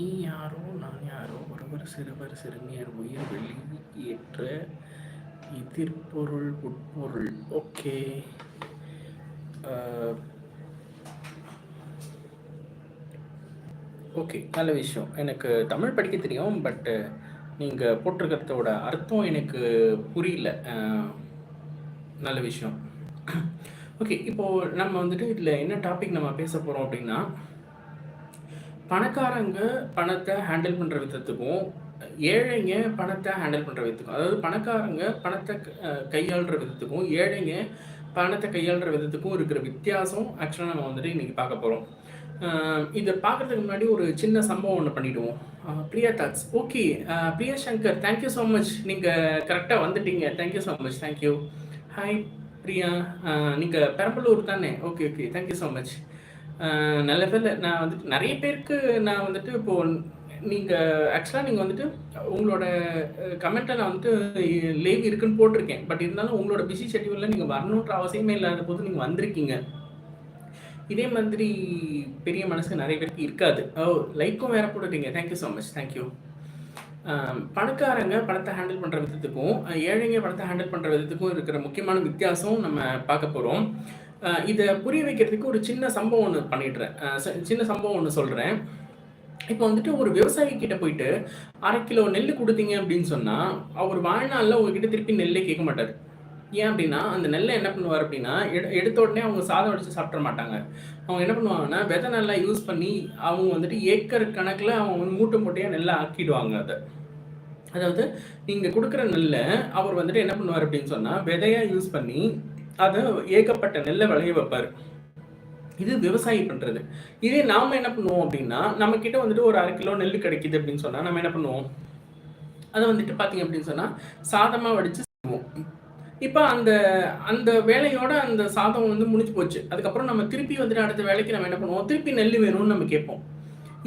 நீ யாரோ நான் யாரோ ஒருவர் சிறுவர் சிறுமியர் உயிர் வெளியேற்ற எதிர்பொருள் உட்பொருள். ஓகே. ஓகே நல்ல விஷயம். எனக்கு தமிழ் படிக்க தெரியும் பட்டு நீங்கள் போட்டிருக்கிறதோட அர்த்தம் எனக்கு புரியல. நல்ல விஷயம். ஓகே இப்போது நம்ம வந்துட்டு இதில் என்ன டாபிக் நம்ம பேச போகிறோம் அப்படின்னா பணக்காரங்க பணத்தை ஹேண்டில் பண்ணுற விதத்துக்கும் ஏழைங்க பணத்தை ஹேண்டில் பண்ணுற விதத்துக்கும் அதாவது பணக்காரங்க பணத்தை கையாளுற விதத்துக்கும் ஏழைங்க பணத்தை கையாளுற விதத்துக்கும் இருக்கிற வித்தியாசம் ஆக்சுவலாக நம்ம வந்துட்டு இன்றைக்கி பார்க்க போகிறோம் இதை பார்க்குறதுக்கு முன்னாடி ஒரு சின்ன சம்பவம் ஒன்று பண்ணிவிடுவோம் Priya that's okay Priya Shankar thank you so much நீங்கள் கரெக்டாக வந்துட்டீங்க. Thank you so much thank you hi Priya. நீங்கள் பெரம்பலூர் தானே? Okay okay thank you so much நல்ல பேர் நான் வந்துட்டு நிறைய பேருக்கு நான் வந்துட்டு இப்போது நீங்கள் ஆக்சுவலாக நீங்கள் வந்துட்டு உங்களோட கமெண்ட்டை நான் வந்துட்டு லேவ் இருக்குன்னு போட்டிருக்கேன். பட் இருந்தாலும் உங்களோட பிஸி ஷெட்யூலில் நீங்கள் வரணுன்ற அவசியமே இல்லாத போது நீங்கள் வந்திருக்கீங்க. இதே மாதிரி பெரிய மனசு நிறைய பேருக்கு இருக்காது. ஓ லைக்கும் வேற போட்டுட்டீங்க. Thank you so much thank you பணக்காரங்க பணத்தை ஹேண்டில் பண்ணுற விதத்துக்கும் ஏழைங்க பணத்தை ஹேண்டில் பண்ணுற விதத்துக்கும் இருக்கிற முக்கியமான வித்தியாசம் நம்ம பார்க்க போகிறோம் இதை புரிய வைக்கிறதுக்கு ஒரு சின்ன சம்பவம் ஒன்று பண்ணிடுறேன். ச- சின்ன சம்பவம் ஒன்று சொல்கிறேன் இப்போ வந்துட்டு ஒரு விவசாயி கிட்ட போயிட்டு அரை கிலோ நெல் கொடுத்தீங்க அப்படின்னு சொன்னால் அவர் வாழ்நாளில் உங்ககிட்ட திருப்பி நெல்லே கேட்க மாட்டார். ஏன் அப்படின்னா அந்த நெல்லை என்ன பண்ணுவார் அப்படின்னா எடுத்த உடனே அவங்க சாதம் அடித்து சாப்பிட மாட்டாங்க. அவங்க என்ன பண்ணுவாங்கன்னா விதை நல்லா யூஸ் பண்ணி அவங்க வந்துட்டு ஏக்கர் கணக்கில் அவங்க வந்து மூட்டை மூட்டையாக நெல்லை ஆக்கிடுவாங்க அதை. அதாவது நீங்கள் கொடுக்குற நெல்லை அவர் வந்துட்டு என்ன பண்ணுவார் அப்படின்னு சொன்னால் விதையாக யூஸ் பண்ணி அதை ஏகப்பட்ட நெல்லை விளைய வைப்பார். இது விவசாயி பண்ணுறது இதே நாம என்ன பண்ணுவோம் அப்படின்னா நம்ம கிட்ட வந்துட்டு ஒரு அரை கிலோ நெல் கிடைக்குது அப்படின்னு சொன்னால் நம்ம என்ன பண்ணுவோம்? அதை வந்துட்டு பார்த்தீங்க அப்படின்னு சொன்னால் சாதமாக வடித்து செய்வோம். இப்போ அந்த அந்த வேலையோட அந்த சாதம் வந்து முடிஞ்சு போச்சு. அதுக்கப்புறம் நம்ம திருப்பி வந்துட்டு அடுத்த வேலைக்கு நம்ம என்ன பண்ணுவோம்? திருப்பி நெல் வேணும்னு நம்ம கேட்போம்.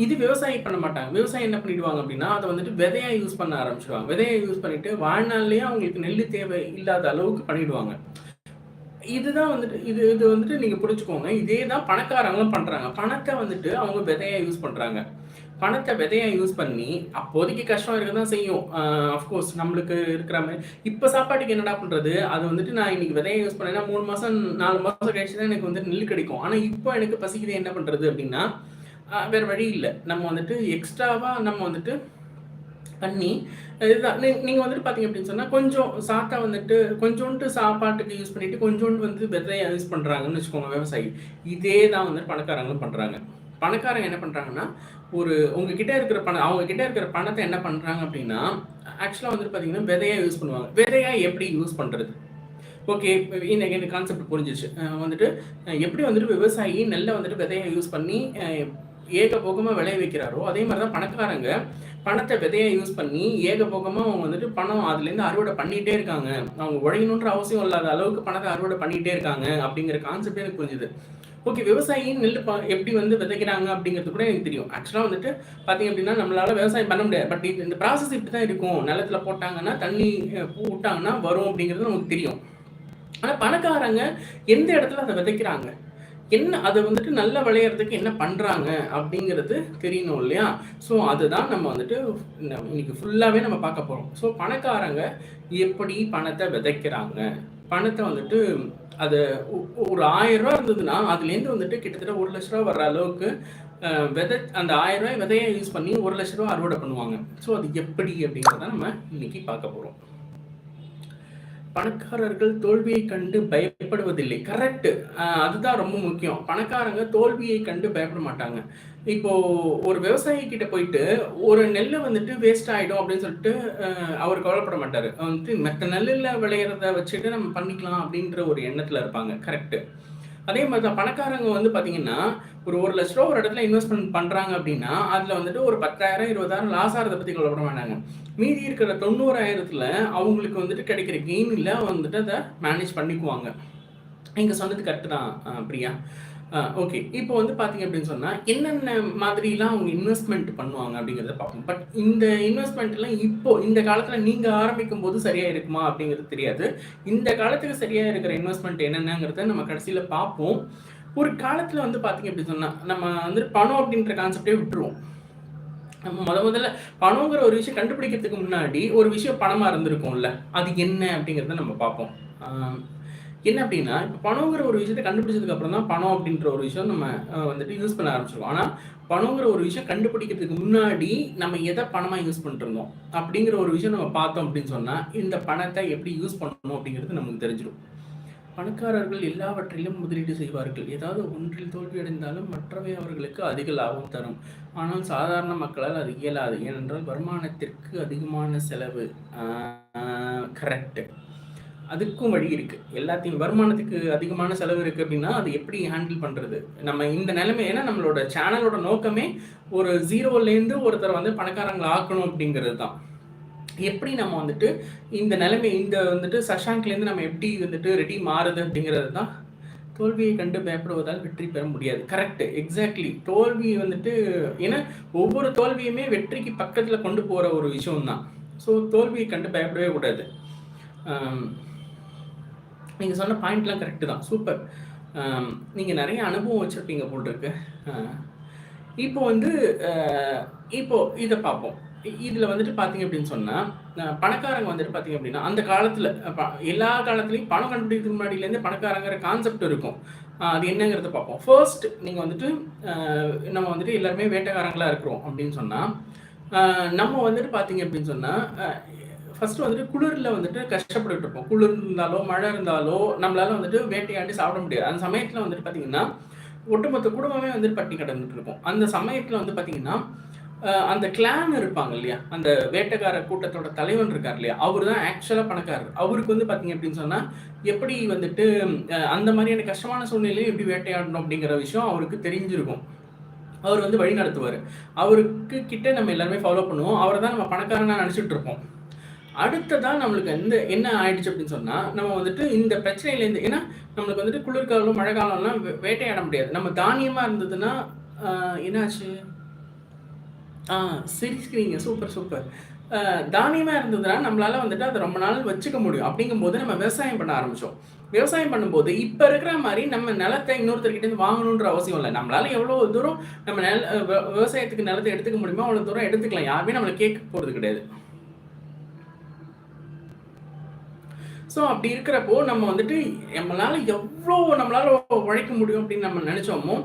இது விவசாயி பண்ண மாட்டாங்க. விவசாயம் என்ன பண்ணிடுவாங்க அப்படின்னா அதை வந்துட்டு விதையா யூஸ் பண்ண ஆரம்பிச்சிடுவாங்க விதையை யூஸ் பண்ணிட்டு வாழ்நாள்லயே அவங்களுக்கு நெல் தேவை இல்லாத அளவுக்கு பண்ணிடுவாங்க. இதுதான் வந்துட்டு இது இது வந்துட்டு நீங்க பிடிச்சிக்கோங்க இதே தான் பணக்காரங்களும் பண்றாங்க. பணத்தை வந்துட்டு அவங்க விதையா யூஸ் பண்றாங்க. பணத்தை விதையா யூஸ் பண்ணி அப்போதைக்கு கஷ்டம் இருக்க தான் செய்யும் அஃப்கோர்ஸ் நம்மளுக்கு இருக்கிற மாதிரி. இப்போ சாப்பாட்டுக்கு என்னடா பண்ணுறது அது வந்துட்டு நான் இன்னைக்கு விதையை யூஸ் பண்ணேன்னா மூணு மாதம் நாலு மாதம் கழிச்சு தான் எனக்கு வந்து நெல் கிடைக்கும். ஆனால் இப்போ எனக்கு பசிக்குது என்ன பண்ணுறது அப்படின்னா வேறு வழி இல்லை. நம்ம வந்துட்டு எக்ஸ்ட்ராவாக நம்ம வந்துட்டு பண்ணி இதுதான். நீங்கள் வந்துட்டு பார்த்தீங்க அப்படின்னு சொன்னால் கொஞ்சம் சாத்தா வந்துட்டு கொஞ்சோண்டு சாப்பாட்டுக்கு யூஸ் பண்ணிட்டு கொஞ்சோண்டு வந்து விதையை யூஸ் பண்ணுறாங்கன்னு வச்சுக்கோங்க விவசாயி. இதே தான் வந்துட்டு பணக்காரங்களும் பண்ணுறாங்க பணக்காரங்க என்ன பண்ணுறாங்கன்னா ஒரு உங்ககிட்ட இருக்கிற பணம் அவங்க கிட்ட இருக்கிற பணத்தை என்ன பண்ணுறாங்க அப்படின்னா ஆக்சுவலாக வந்துட்டு பார்த்தீங்கன்னா விதையாக யூஸ் பண்ணுவாங்க. விதையாக எப்படி யூஸ் பண்ணுறது ஓகே இன்னைக்கு எனக்கு கான்செப்ட் புரிஞ்சிச்சு வந்துட்டு எப்படி வந்துட்டு விவசாயி நெல்லை வந்துட்டு விதையை யூஸ் பண்ணி ஏக ஏகபோகமாக விளைய வைக்கிறாரோ அதே மாதிரி தான் பணக்காரங்க பணத்தை விதையை யூஸ் பண்ணி ஏகபோகமாக அவங்க வந்துட்டு பணம் அதுலேருந்து அறுவடை பண்ணிகிட்டே இருக்காங்க. அவங்க உழையணுன்ற அவசியம் இல்லாத அளவுக்கு பணத்தை அறுவடை பண்ணிகிட்டே இருக்காங்க அப்படிங்கிற கான்செப்டே எனக்கு புரிஞ்சுது. ஓகே விவசாயி நெல் ப எப்படி வந்து விதைக்கிறாங்க அப்படிங்கிறது கூட எனக்கு தெரியும். ஆக்சுவலாக வந்துட்டு பார்த்தீங்க அப்படின்னா நம்மளால விவசாயம் பண்ண முடியாது. பட் இது இந்த ப்ராசஸ் இப்படி தான் இருக்கும். நிலத்துல போட்டாங்கன்னா தண்ணி பூ விட்டாங்கன்னா வரும் அப்படிங்கிறது நமக்கு தெரியும். ஆனால் பணக்காரங்க எந்த இடத்துல அதை விதைக்கிறாங்க? என்ன அதை வந்துட்டு நல்லா விளையாடுறதுக்கு என்ன பண்ணுறாங்க அப்படிங்கிறது தெரியணும் இல்லையா? ஸோ அதுதான் நம்ம வந்துட்டு இன்னைக்கு ஃபுல்லாகவே நம்ம பார்க்க போகிறோம் ஸோ பணக்காரங்க எப்படி பணத்தை விதைக்கிறாங்க? பணத்தை வந்துட்டு அது ஒரு ஆயிரம் ரூபா இருந்ததுன்னா அதுலேருந்து வந்துட்டு கிட்டத்தட்ட ஒரு லட்ச ரூபா வர்ற அளவுக்கு விதை அந்த ஆயிரம் ரூபாய் விதையை யூஸ் பண்ணி ஒரு லட்ச ரூபா அறுவடை பண்ணுவாங்க. ஸோ அது எப்படி அப்படிங்கிறத நம்ம இன்னைக்கு பார்க்க போகிறோம் பணக்காரர்கள் தோல்வியை கண்டு பயப்படுவதில்லை. கரெக்ட் அதுதான் ரொம்ப முக்கியம். பணக்காரங்க தோல்வியை கண்டு பயப்பட மாட்டாங்க. இப்போ ஒரு விவசாயி கிட்ட போயிட்டு ஒரு நெல்லை வந்துட்டு வேஸ்ட் ஆயிடும் அப்படின்னு சொல்லிட்டு அவர் கவலைப்பட மாட்டாரு. வந்துட்டு மற்ற நெல்லில் விளையிறத வச்சுட்டு நம்ம பண்ணிக்கலாம் அப்படின்ற ஒரு எண்ணத்துல இருப்பாங்க. கரெக்ட் அதே மாதிரி தான் பணக்காரங்க வந்து பார்த்தீங்கன்னா ஒரு ஒரு லட்ச ரூபா ஒரு இடத்துல இன்வெஸ்ட்மெண்ட் பண்ணுறாங்க அப்படின்னா அதில் வந்துட்டு ஒரு பத்தாயிரம் இருபதாயிரம் லாஸ் ஆகிறத பற்றி கவலைப்பட மாட்டாங்க. மீதி இருக்கிற தொண்ணூறாயிரத்தில் அவங்களுக்கு வந்துட்டு கிடைக்கிற கெயினில் வந்துட்டு அதை மேனேஜ் பண்ணிக்குவாங்க. நீங்கள் சொன்னது கரெக்ட் தான் பிரியா. ஓகே இப்போ வந்து பார்த்தீங்க அப்படின்னு சொன்னால் என்னென்ன மாதிரிலாம் அவங்க இன்வெஸ்ட்மெண்ட் பண்ணுவாங்க அப்படிங்கிறத பார்ப்போம். பட் இந்த இன்வெஸ்ட்மெண்ட்லாம் இப்போ இந்த காலத்தில் நீங்கள் ஆரம்பிக்கும் போது சரியாக இருக்குமா அப்படிங்கிறது தெரியாது. இந்த காலத்துக்கு சரியாக இருக்கிற இன்வெஸ்ட்மெண்ட் என்னென்னங்கிறத நம்ம கடைசியில் பார்ப்போம். ஒரு காலத்தில் வந்து பார்த்தீங்க அப்படின்னு சொன்னால் நம்ம வந்து பணம் அப்படின்ற கான்செப்டே விட்டுருவோம். நம்ம முத முதல்ல பணங்கிற ஒரு விஷயம் கண்டுபிடிக்கிறதுக்கு முன்னாடி ஒரு விஷயம் பணமாக இருந்திருக்கும்ல. அது என்ன அப்படிங்கிறத நம்ம பார்ப்போம். என்ன அப்படின்னா இப்போ பணங்கிற ஒரு விஷயத்தை கண்டுபிடிச்சதுக்கு அப்புறம் தான் பணம் அப்படின்ற ஒரு விஷயம் நம்ம வந்துட்டு யூஸ் பண்ண ஆரம்பிச்சிருக்கோம். ஆனால் பணங்கிற ஒரு விஷயம் கண்டுபிடிக்கிறதுக்கு முன்னாடி நம்ம எதை பணமாக யூஸ் பண்ணிருந்தோம் அப்படிங்கிற ஒரு விஷயம் நம்ம பார்த்தோம் அப்படின்னு சொன்னால் இந்த பணத்தை எப்படி யூஸ் பண்ணணும் அப்படிங்கிறது நமக்கு தெரிஞ்சிடும். பணக்காரர்கள் எல்லாவற்றிலும் முதலீடு செய்வார்கள். ஏதாவது ஒன்றில் தோல்வியடைந்தாலும் மற்றவை அவர்களுக்கு அதிக லாபம் தரும். ஆனால் சாதாரண மக்களால் அது இயலாது. ஏனென்றால் வருமானத்திற்கு அதிகமான செலவு கரெக்ட் அதுக்கும் வழி இருக்குது எல்லாத்தையும் வருமானத்துக்கு அதிகமான செலவு இருக்குது அப்படின்னா அது எப்படி ஹேண்டில் பண்ணுறது நம்ம இந்த நிலைமை ஏன்னா நம்மளோட சேனலோட நோக்கமே ஒரு ஜீரோலேருந்து ஒருத்தர் வந்து பணக்காரங்களை ஆக்கணும் அப்படிங்கிறது தான். எப்படி நம்ம வந்துட்டு இந்த நிலைமை இந்த வந்துட்டு சஷாங்க்லேருந்து நம்ம எப்படி வந்துட்டு ரெடி மாறுது அப்படிங்கிறது தான் தோல்வியை கண்டு பயப்படுவதால் வெற்றி பெற முடியாது. கரெக்டு எக்ஸாக்ட்லி தோல்வி வந்துட்டு ஏன்னா ஒவ்வொரு தோல்வியுமே வெற்றிக்கு பக்கத்தில் கொண்டு போகிற ஒரு விஷயம் தான் ஸோ தோல்வியை கண்டு பயப்படவே கூடாது. நீங்கள் சொன்ன பாயிண்ட்லாம் கரெக்டு தான். சூப்பர். நீங்கள் நிறைய அனுபவம் வச்சுருப்பீங்க போல் இருக்கு. இப்போ வந்து இப்போது இப்போ இதை பார்ப்போம். இதில் வந்துட்டு பார்த்தீங்க அப்படின்னு சொன்னால் பணக்காரங்க வந்துட்டு பார்த்தீங்க அப்படின்னா அந்த காலத்தில் எல்லா காலத்துலேயும் பணம் கண்டுபிடிக்கிறதுக்கு முன்னாடியிலேருந்து பணக்காரங்கிற கான்செப்ட் இருக்கும். அது என்னங்கிறத பார்ப்போம். ஃபர்ஸ்ட் நீங்கள் வந்துட்டு நம்ம வந்துட்டு எல்லாருமே வேட்டைக்காரங்களாக இருக்கிறோம் அப்படின்னு சொன்னால் நம்ம வந்துட்டு பார்த்தீங்க அப்படின்னு சொன்னால் ஃபர்ஸ்ட் வந்துட்டு குளிரில் வந்துட்டு கஷ்டப்பட்டுட்டு இருப்போம். குளிர் இருந்தாலோ மழை இருந்தாலோ நம்மளால வந்துட்டு வேட்டையாண்டி சாப்பிட முடியாது. அந்த சமயத்தில் வந்துட்டு பார்த்தீங்கன்னா ஒட்டுமொத்த குடும்பமே வந்துட்டு பட்டி கிடந்துட்டு இருக்கும். அந்த சமயத்தில் வந்து பார்த்தீங்கன்னா அந்த கிளான் இருப்பாங்க இல்லையா? அந்த வேட்டைக்கார கூட்டத்தோட தலைவன் இருக்கார் இல்லையா? அவர் தான் ஆக்சுவலாக பணக்காரர். அவருக்கு வந்து பார்த்தீங்க அப்படின்னு சொன்னால் எப்படி வந்துட்டு அந்த மாதிரியான கஷ்டமான சூழ்நிலையும் எப்படி வேட்டையாடணும் அப்படிங்கிற விஷயம் அவருக்கு தெரிஞ்சிருக்கும். அவர் வந்து வழி நடத்துவார். அவருக்கு கிட்ட நம்ம எல்லாருமே ஃபாலோ பண்ணுவோம். அவரை தான் நம்ம பணக்காரனா நினச்சிட்டு இருப்போம். அடுத்ததான் நம்மளுக்கு எந்த என்ன ஆயிடுச்சு அப்படின்னு சொன்னா நம்ம வந்துட்டு இந்த பிரச்சனையிலேருந்து ஏன்னா நம்மளுக்கு வந்துட்டு குளிர்காலம் மழை காலம்லாம் வேட்டையாட முடியாது. நம்ம தானியமா இருந்ததுன்னா என்னாச்சு? ஆ சிரிக்கிறீங்க சூப்பர் சூப்பர். தானியமாக இருந்ததுன்னா நம்மளால் வந்துட்டு அதை ரொம்ப நாள் வச்சுக்க முடியும். அப்படிங்கும்போது நம்ம விவசாயம் பண்ண ஆரம்பித்தோம் விவசாயம் பண்ணும்போது இப்போ இருக்கிற மாதிரி நம்ம நிலத்தை இன்னொருத்தர்கிட்டேருந்து வாங்கணுன்ற அவசியம் இல்லை. நம்மளால் எவ்வளோ தூரம் நம்ம நில விவசாயத்துக்கு நிலத்தை எடுத்துக்க முடியுமோ அவ்வளோ தூரம் எடுத்துக்கலாம். யாருமே நம்மளை கேட்க போகிறது கிடையாது. ஸோ அப்படி இருக்கிறப்போ நம்ம வந்துட்டு நம்மளால எவ்வளோ நம்மளால உழைக்க முடியும் அப்படின்னு நம்ம நினைச்சோமோ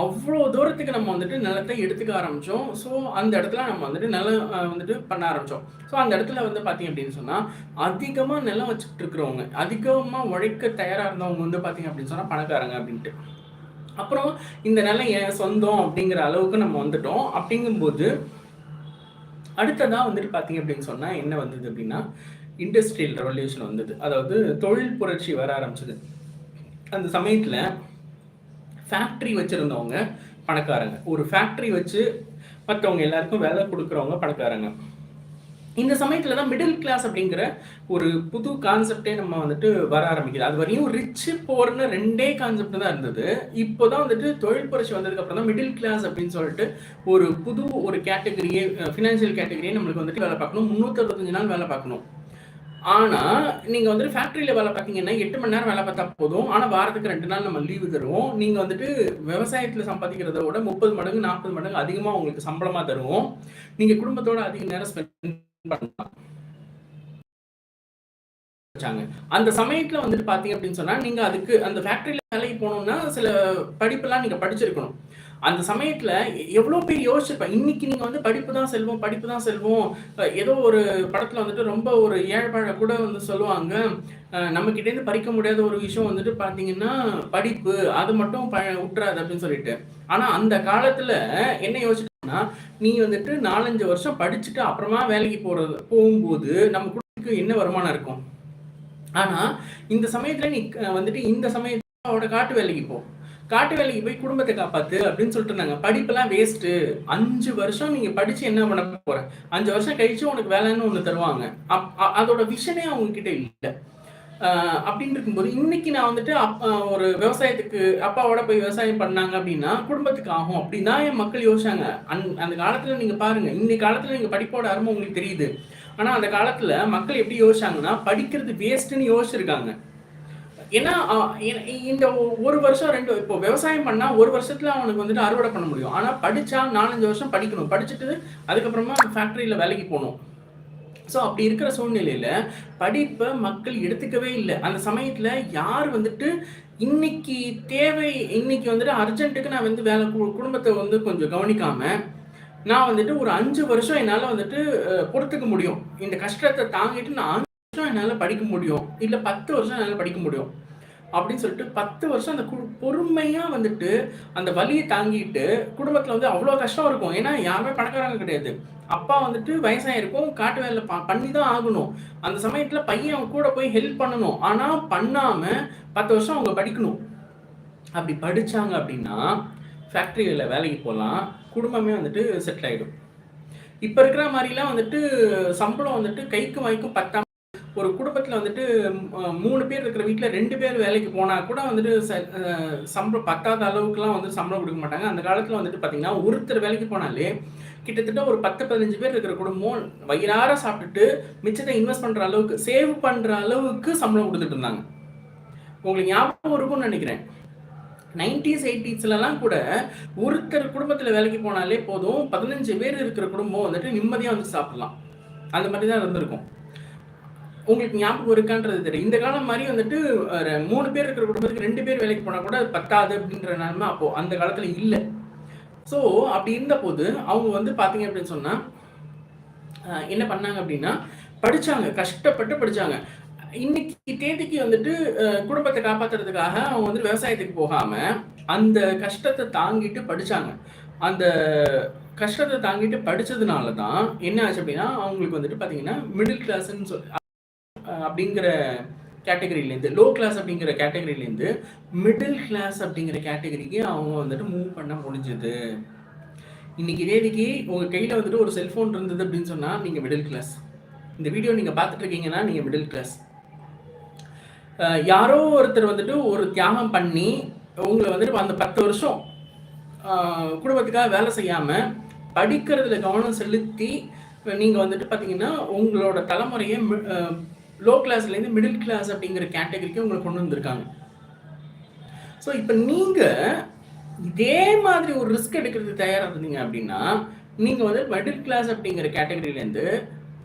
அவ்வளோ தூரத்துக்கு நம்ம வந்துட்டு நிலத்தை எடுத்துக்க ஆரம்பித்தோம் ஸோ அந்த இடத்துல நம்ம வந்துட்டு நிலம் வந்துட்டு பண்ண ஆரம்பித்தோம் ஸோ அந்த இடத்துல வந்து பார்த்தீங்க அப்படின்னு சொன்னால் அதிகமாக நிலம் வச்சுட்டு இருக்கிறவங்க அதிகமாக உழைக்க தயாராக இருந்தவங்க வந்து பார்த்தீங்க அப்படின்னு சொன்னால் பணக்காரங்க அப்படின்ட்டு. அப்புறம் இந்த நிலம் என் சொந்தம் அப்படிங்கிற அளவுக்கு நம்ம வந்துட்டோம். அப்படிங்கும்போது அடுத்ததாக வந்துட்டு பார்த்தீங்க அப்படின்னு சொன்னால் என்ன வந்தது அப்படின்னா இண்டஸ்ட்ரியல் ரெவல்யூஷன் வந்தது. அதாவது தொழில் புரட்சி வர ஆரம்பிச்சது. அந்த சமயத்தில் ஃபேக்ட்ரி வச்சுருந்தவங்க பணக்காரங்க. ஒரு ஃபேக்ட்ரி வச்சு மற்றவங்க எல்லாருக்கும் வேலை கொடுக்குறவங்க பணக்காரங்க. இந்த சமயத்தில் தான் மிடில் கிளாஸ் அப்படிங்கிற ஒரு புது கான்செப்டே நம்ம வந்துட்டு வர ஆரம்பிக்குது. அது வரையும் ரிச்சு போர்னு ரெண்டே கான்செப்ட் தான் இருந்தது. இப்போ தான் வந்துட்டு தொழில் புரட்சி வந்ததுக்கப்புறம் தான் மிடில் கிளாஸ் அப்படின்னு சொல்லிட்டு ஒரு புது ஒரு கேட்டகரியே ஃபினான்ஷியல் கேட்டகரியே நம்மளுக்கு வந்துட்டு வேலை பார்க்கணும். முந்நூற்றி நாள் வேலை பார்க்கணும். ஆனா நீங்க வந்துட்டு ஃபேக்ட்ரியில் வேலை பார்த்தீங்கன்னா எட்டு மணி நேரம் வேலை பார்த்தா போதும். ஆனால் வாரத்துக்கு ரெண்டு நாள் நம்ம லீவு தருவோம். நீங்க வந்துட்டு விவசாயத்தில் சம்பாதிக்கிறத விட முப்பது மடங்கு நாற்பது மடங்கு அதிகமா உங்களுக்கு சம்பளமா தருவோம். நீங்க குடும்பத்தோட அதிக நேரம் ஸ்பெண்ட் பண்ணலாம். வச்சாங்க. அந்த சமயத்துல வந்துட்டு பாத்தீங்க அப்படின்னு சொன்னா நீங்க அதுக்கு அந்த ஃபேக்டரியில வேலைக்கு போகணும்னா சில படிப்பெல்லாம் நீங்க படிச்சிருக்கணும். அந்த சமயத்துல எவ்வளோ பேர் யோசிச்சிருப்பேன் இன்னைக்கு நீங்க வந்து படிப்பு தான் செல்வோம் படிப்பு தான் செல்வோம். ஏதோ ஒரு படத்துல வந்துட்டு ரொம்ப ஒரு ஏழ்பாழ கூட வந்து சொல்லுவாங்க. அஹ் நம்ம இருந்து பறிக்க முடியாத ஒரு விஷயம் வந்துட்டு பாத்தீங்கன்னா படிப்பு அது மட்டும் ப விட்டுறாது அப்படின்னு சொல்லிட்டு. ஆனா அந்த காலத்துல என்ன யோசிச்சோம்னா நீ வந்துட்டு நாலஞ்சு வருஷம் படிச்சுட்டு அப்புறமா வேலைக்கு போறது போகும்போது நம்ம குடும்பத்துக்கு என்ன வருமானம் இருக்கும்? ஆனா இந்த சமயத்துல நீ வந்துட்டு இந்த சமயத்தோட காட்டு வேலைக்கு போ. காட்டு வேலைக்கு போய் குடும்பத்தை காப்பாத்து அப்படின்னு சொல்லிட்டு இருந்தாங்க. படிப்பெல்லாம் வேஸ்ட் அஞ்சு வருஷம் நீங்க படிச்சு என்ன பண்ண போற? அஞ்சு வருஷம் கழிச்சு உனக்கு வேலைன்னு ஒண்ணு தருவாங்க. அப்- அ- அதோட விஷனே அவங்கக்கிட்ட இல்லை. ஆஹ் அப்படின்னு இருக்கும்போது இன்னைக்கு நான் வந்துட்டு அப்- ஒரு விவசாயத்துக்கு அப்பாவோட போய் விவசாயம் பண்ணாங்க அப்படின்னா குடும்பத்துக்கு ஆகும் அப்படின்னா என் மக்கள் யோசிச்சாங்க. அந் அந்த காலத்துல நீங்க பாருங்க. இன்னைக்கு காலத்தில் நீங்க படிப்போட அருமை உங்களுக்கு தெரியுது. ஆனால் அந்த காலத்தில் மக்கள் எப்படி யோசிச்சாங்கன்னா படிக்கிறது வேஸ்ட்டுன்னு யோசிச்சிருக்காங்க. ஏன்னா இந்த ஒரு வருஷம் ரெண்டு இப்போ விவசாயம் பண்ணால் ஒரு வருஷத்தில் அவனுக்கு வந்துட்டு அறுவடை பண்ண முடியும். ஆனால் படித்தா நாலஞ்சு வருஷம் படிக்கணும். படிச்சுட்டு அதுக்கப்புறமா ஃபேக்ட்ரியில் வேலைக்கு போகணும். ஸோ அப்படி இருக்கிற சூழ்நிலையில் படிப்பை மக்கள் எடுத்துக்கவே இல்லை. அந்த சமயத்தில் யார் வந்துட்டு இன்னைக்கு தேவை இன்னைக்கு வந்துட்டு அர்ஜென்ட்டுக்கு நான் வந்து வேலை குடும்பத்தை வந்து கொஞ்சம் கவனிக்காமல் நான் வந்துட்டு ஒரு அஞ்சு வருஷம் என்னால் வந்துட்டு பொறுத்துக்க முடியும். இந்த கஷ்டத்தை தாங்கிட்டு நான் அஞ்சு வருஷம் என்னால் படிக்க முடியும். இல்லை பத்து வருஷம் என்னால் படிக்க முடியும். அப்படின்னு சொல்லிட்டு பத்து வருஷம் அந்த பொறுமையாக வந்துட்டு அந்த வலியை தாங்கிட்டு குடும்பத்தில் வந்து அவ்வளோ கஷ்டம் இருக்கும். ஏன்னா யாருமே பணக்காரங்க கிடையாது. அப்பா வந்துட்டு வயசாயிருக்கும். காட்டு வேலை பண்ணி தான் ஆகணும். அந்த சமயத்தில் பையன் அவங்க கூட போய் ஹெல்ப் பண்ணணும். ஆனால் பண்ணாமல் பத்து வருஷம் அவங்க படிக்கணும். அப்படி படித்தாங்க அப்படின்னா ஃபேக்ட்ரியில் வேலைக்கு போகலாம் குடும்பமே வந்துட்டு செட்டில் ஆகிடும் இப்போ இருக்கிற மாதிரிலாம் வந்துட்டு சம்பளம் வந்துட்டு கைக்கும் வாய்க்கும் பத்தாம் ஒரு குடும்பத்தில் வந்துட்டு மூணு பேர் இருக்கிற வீட்டில் ரெண்டு பேர் வேலைக்கு போனால் கூட வந்துட்டு சம்பளம் பத்தாத அளவுக்குலாம் வந்து சம்பளம் கொடுக்க மாட்டாங்க. அந்த காலத்தில் வந்துட்டு பார்த்தீங்கன்னா ஒருத்தர் வேலைக்கு போனாலே கிட்டத்தட்ட ஒரு பத்து பதினஞ்சு பேர் இருக்கிற குடும்பம் வயிறார சாப்பிட்டுட்டு மிச்சத்தை இன்வெஸ்ட் பண்ணுற அளவுக்கு சேவ் பண்ணுற அளவுக்கு சம்பளம் கொடுத்துட்டு இருந்தாங்க. உங்களுக்கு ஞாபகம் இருக்கும்னு நினைக்கிறேன். நைன்டிஸ் எயிட்டிஸ்லலாம் கூட ஒருத்தர் குடும்பத்தில் வேலைக்கு போனாலே போதும் பதினஞ்சு பேர் இருக்கிற குடும்பம் வந்துட்டு நிம்மதியாக வந்து சாப்பிடலாம். அந்த மாதிரி தான் இருந்திருக்கும். உங்களுக்கு ஞாபகம் இருக்கான்றது தெரியும். இந்த காலம் மாதிரி வந்துட்டு மூணு பேர் இருக்கிற குடும்பத்துக்கு ரெண்டு பேர் வேலைக்கு போனால் கூட பத்தாது அப்படின்ற நிலைமை அப்போது அந்த காலத்தில் இல்லை. ஸோ அப்படி இருந்த போது அவங்க வந்து பார்த்தீங்க அப்படின்னு சொன்னால் என்ன பண்ணாங்க அப்படின்னா படித்தாங்க கஷ்டப்பட்டு படித்தாங்க இன்னைக்கு தேதிக்கு வந்துட்டு குடும்பத்தை காப்பாத்துறதுக்காக அவங்க வந்து விவசாயத்துக்கு போகாமல் அந்த கஷ்டத்தை தாங்கிட்டு படித்தாங்க அந்த கஷ்டத்தை தாங்கிட்டு படித்ததுனால தான் என்ன ஆச்சு அப்படின்னா அவங்களுக்கு வந்துட்டு பார்த்தீங்கன்னா மிடில் கிளாஸ்ன்னு சொல்லி அப்படிங்கிற கேட்டகரியிலேருந்து லோ கிளாஸ் அப்படிங்கிற கேட்டகரியிலேருந்து மிடில் கிளாஸ் அப்படிங்கிற கேட்டகரிக்கு அவங்க வந்துட்டு மூவ் பண்ண முடிஞ்சது. இன்னைக்கு தேதிக்கு உங்கள் கையில் வந்துட்டு ஒரு செல்ஃபோன் இருந்தது அப்படின்னு சொன்னால் நீங்கள் மிடில் கிளாஸ் இந்த வீடியோ நீங்கள் பார்த்துட்டு இருக்கீங்கன்னா நீங்கள் மிடில் கிளாஸ் யாரோ ஒருத்தர் வந்துட்டு ஒரு தியாகம் பண்ணி உங்களை வந்துட்டு அந்த பத்து வருஷம் குடும்பத்துக்காக வேலை செய்யாமல் படிக்கிறதுல கவனம் செலுத்தி நீங்கள் வந்துட்டு பார்த்தீங்கன்னா உங்களோட தலைமுறையை லோ கிளாஸ்லேருந்து மிடில் கிளாஸ் அப்படிங்கிற கேட்டகரிக்கு உங்களை கொண்டு வந்திருக்காங்க. ஸோ இப்போ நீங்கள் இதே மாதிரி ஒரு ரிஸ்க் எடுக்கிறதுக்கு தயாராக இருந்தீங்க அப்படின்னா நீங்கள் வந்து மிடில் கிளாஸ் அப்படிங்கிற கேட்டகரியிலேருந்து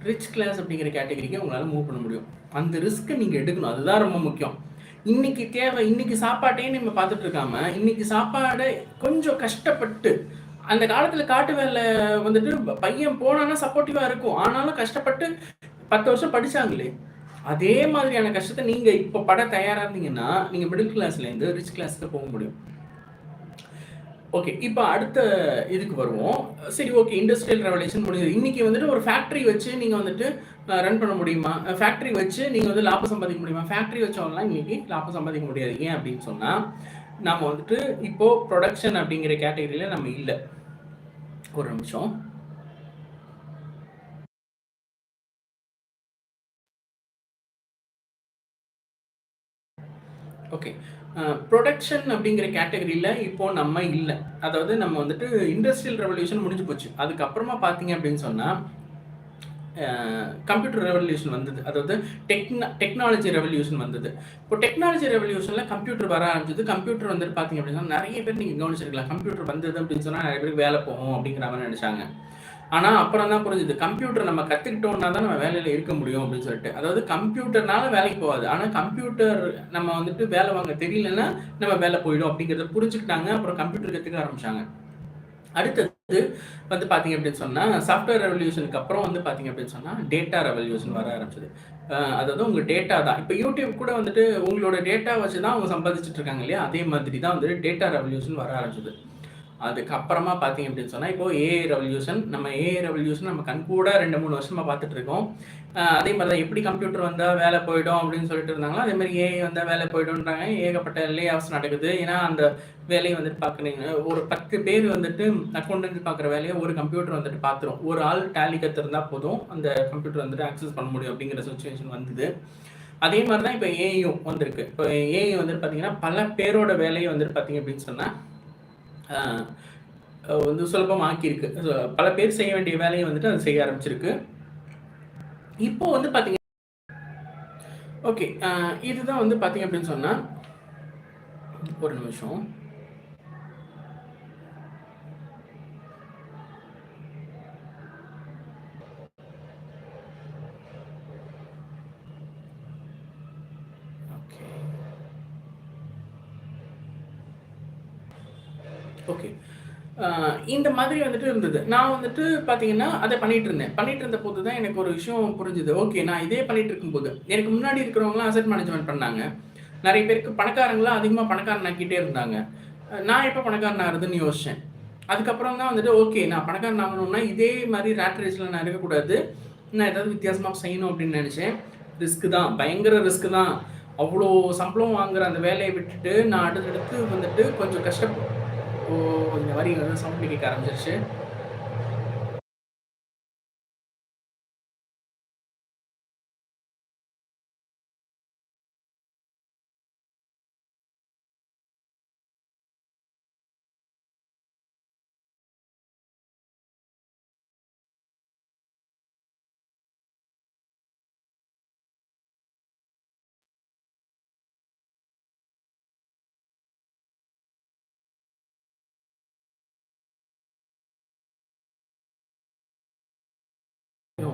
ரிச் கிளாஸ் அப்படிங்கிற கேட்டகரிக்கு உங்களால் மூவ் பண்ண முடியும். அந்த ரிஸ்க்கை நீங்கள் எடுக்கணும். அதுதான் ரொம்ப முக்கியம். இன்னைக்கு தேவை இன்னைக்கு சாப்பாட்டையும் நம்ம பார்த்துட்டு இருக்காம இன்னைக்கு சாப்பாடை கொஞ்சம் கஷ்டப்பட்டு அந்த காலத்தில் காட்டு வேலை வந்துட்டு பையன் போனான்னா சப்போர்ட்டிவாக இருக்கும். ஆனாலும் கஷ்டப்பட்டு பத்து வருஷம் படித்தாங்களே அதே மாதிரியான கஷ்டத்தை நீங்கள் இப்போ பட தயாராக இருந்தீங்கன்னா நீங்கள் மிடில் கிளாஸ்லேருந்து ரிச் கிளாஸ்க்கு போக முடியும். ஓகே இப்போ அடுத்த இதுக்கு வருவோம். சரி ஓகே இண்டஸ்ட்ரியல் ரெவல்யூஷன் முடிஞ்சது. இன்னைக்கு வந்துட்டு ஒரு ஃபேக்ட்ரி வச்சு நீங்கள் வந்துட்டு ரன் பண்ண முடியுமா? ஃபேக்ட்ரி வச்சு நீங்கள் வந்து லாபம் சம்பாதிக்க முடியுமா? ஃபேக்ட்ரி வச்சவங்களாம் இன்னைக்கு லாபம் சம்பாதிக்க முடியாது. ஏன் அப்படின்னு சொன்னால் நம்ம வந்துட்டு இப்போது ப்ரொடக்ஷன் அப்படிங்கிற கேட்டகரியில் நம்ம இல்லை. ஒரு நிமிஷம். ஓகே ப்ரொடக்ஷன் அப்படிங்கிற கேட்டகரியில் இப்போ நம்ம இல்லை. அதாவது நம்ம வந்துட்டு இண்டஸ்ட்ரியல் ரெவல்யூஷன் முடிஞ்சு போச்சு. அதுக்கப்புறமா பார்த்தீங்க அப்படின்னு சொன்னால் கம்ப்யூட்டர் ரெவல்யூஷன் வந்தது. அதாவது டெக்னா டெக்னாலஜி ரெவல்யூஷன் வந்தது. இப்போ டெக்னாலஜி ரெவல்யூஷனில் கம்ப்யூட்டர் வர ஆரம்பிச்சது. கம்ப்யூட்டர் வந்துட்டு பார்த்தீங்க அப்படின்னா நிறைய பேர் நீங்கள் கவனிச்சிருக்கலாம். கம்ப்யூட்டர் வந்தது அப்படின்னு சொன்னால் நிறைய பேருக்கு வேலை போகும் அப்படிங்கிற மாதிரி நினச்சாங்க. ஆனால் அப்புறம் தான் புரிஞ்சுது. கம்ப்யூட்டர் நம்ம கற்றுக்கிட்டோம்னா தான் நம்ம வேலையில் இருக்க முடியும் அப்படின்னு சொல்லிட்டு. அதாவது கம்ப்யூட்டர்னால வேலைக்கு போகாது. ஆனால் கம்ப்யூட்டர் நம்ம வந்துட்டு வேலை வாங்க தெரியலன்னா நம்ம வேலை போயிடும் அப்படிங்கிறத புரிஞ்சுக்கிட்டாங்க. அப்புறம் கம்ப்யூட்டர் கற்றுக்க ஆரம்பிச்சாங்க. அடுத்தது வந்து பார்த்தீங்க அப்படின்னு சொன்னால் சாஃப்ட்வேர் ரெவல்யூஷனுக்கு அப்புறம் வந்து பார்த்தீங்க அப்படின்னு சொன்னால் டேட்டா ரெவல்யூஷன் வர ஆரம்பிச்சது. அதாவது உங்கள் டேட்டா தான். இப்போ யூடியூப் கூட வந்துட்டு உங்களோட டேட்டா வச்சு தான் அவங்க சம்பாதிச்சுட்டு இருக்காங்க இல்லையா? அதே மாதிரி தான் வந்துட்டு டேட்டா ரெவல்யூஷன் வர ஆரம்பிச்சது. அதுக்கப்புறமா பார்த்தீங்க அப்படின்னு சொன்னால் இப்போ ஏஐ ரெவல்யூஷன் நம்ம ஏஐ ரெவல்யூஷன் நம்ம கண் கூட ரெண்டு மூணு வருஷமாக பார்த்துட்டு இருக்கோம். அதே மாதிரி தான் எப்படி கம்ப்யூட்டர் வந்தால் வேலை போயிடும் அப்படின்னு சொல்லிட்டு இருந்தாங்களோ அதே மாதிரி ஏஐ வந்தால் வேலை போயிடும்ன்றாங்க. ஏகப்பட்ட லே ஆஃப்ஸ் நடக்குது. ஏன்னா அந்த வேலையை வந்துட்டு பார்க்குறீங்க ஒரு பத்து பேர் வந்துட்டு அக்கௌண்ட் பார்க்குற வேலையை ஒரு கம்ப்யூட்டர் வந்துட்டு பார்த்துரும். ஒரு ஆள் டேலி கற்றுருந்தால் போதும் அந்த கம்ப்யூட்டர் வந்துட்டு ஆக்சஸ் பண்ண முடியும் அப்படிங்கிற சுச்சுவேஷன் வந்தது. அதே மாதிரி தான் இப்போ ஏஐயும் வந்திருக்கு. இப்போ ஏஐ வந்துட்டு பார்த்தீங்கன்னா பல பேரோட வேலையை வந்துட்டு பார்த்தீங்க அப்படின்னு சொன்னால் வந்து சுலபமாக்கியிருக்கு பல பேர் செய்ய வேண்டிய வேலையை வந்துட்டு அது செய்ய ஆரம்பிச்சிருக்கு இப்போ வந்து பார்த்தீங்க ஓகே. இதுதான் வந்து பார்த்தீங்க அப்படின்னு சொன்னால் ஒரு நிமிஷம். ஓகே. இந்த மாதிரி வந்துட்டு இருந்தது. நான் வந்துட்டு பார்த்தீங்கன்னா, அதை பண்ணிட்டு இருந்தேன். பண்ணிட்டு இருந்தபோது தான் எனக்கு ஒரு விஷயம் புரிஞ்சுது ஓகே நான் இதே பண்ணிட்டு இருக்கும்போது, எனக்கு முன்னாடி இருக்கிறவங்களாம் அசட் மேனேஜ்மெண்ட் பண்ணாங்க. நிறைய பேருக்கு பணக்காரங்களாம் அதிகமாக பணக்காரனாக்கிட்டே இருந்தாங்க. நான் எப்போ பணக்காரன் ஆகுறதுன்னு யோசிச்சேன். அதுக்கப்புறம் தான் வந்துட்டு ஓகே நான் பணக்காரன் ஆகணும்னா, இதே மாதிரி ரேட் ரேஸில் நான் இருக்கக்கூடாது. நான் ஏதாவது வித்தியாசமாக செய்யணும் அப்படின்னு நினச்சேன் ரிஸ்க் தான். பயங்கர ரிஸ்க் தான். அவ்வளோ சம்பளம் வாங்குற அந்த வேலையை விட்டுட்டு, நான் அடுத்தடுத்து வந்துட்டு கொஞ்சம் கஷ்டப்பட்டு ஓ! இந்த வரிகள் வந்து சவுண்ட் கேட்க ஆரம்பிச்சிருச்சு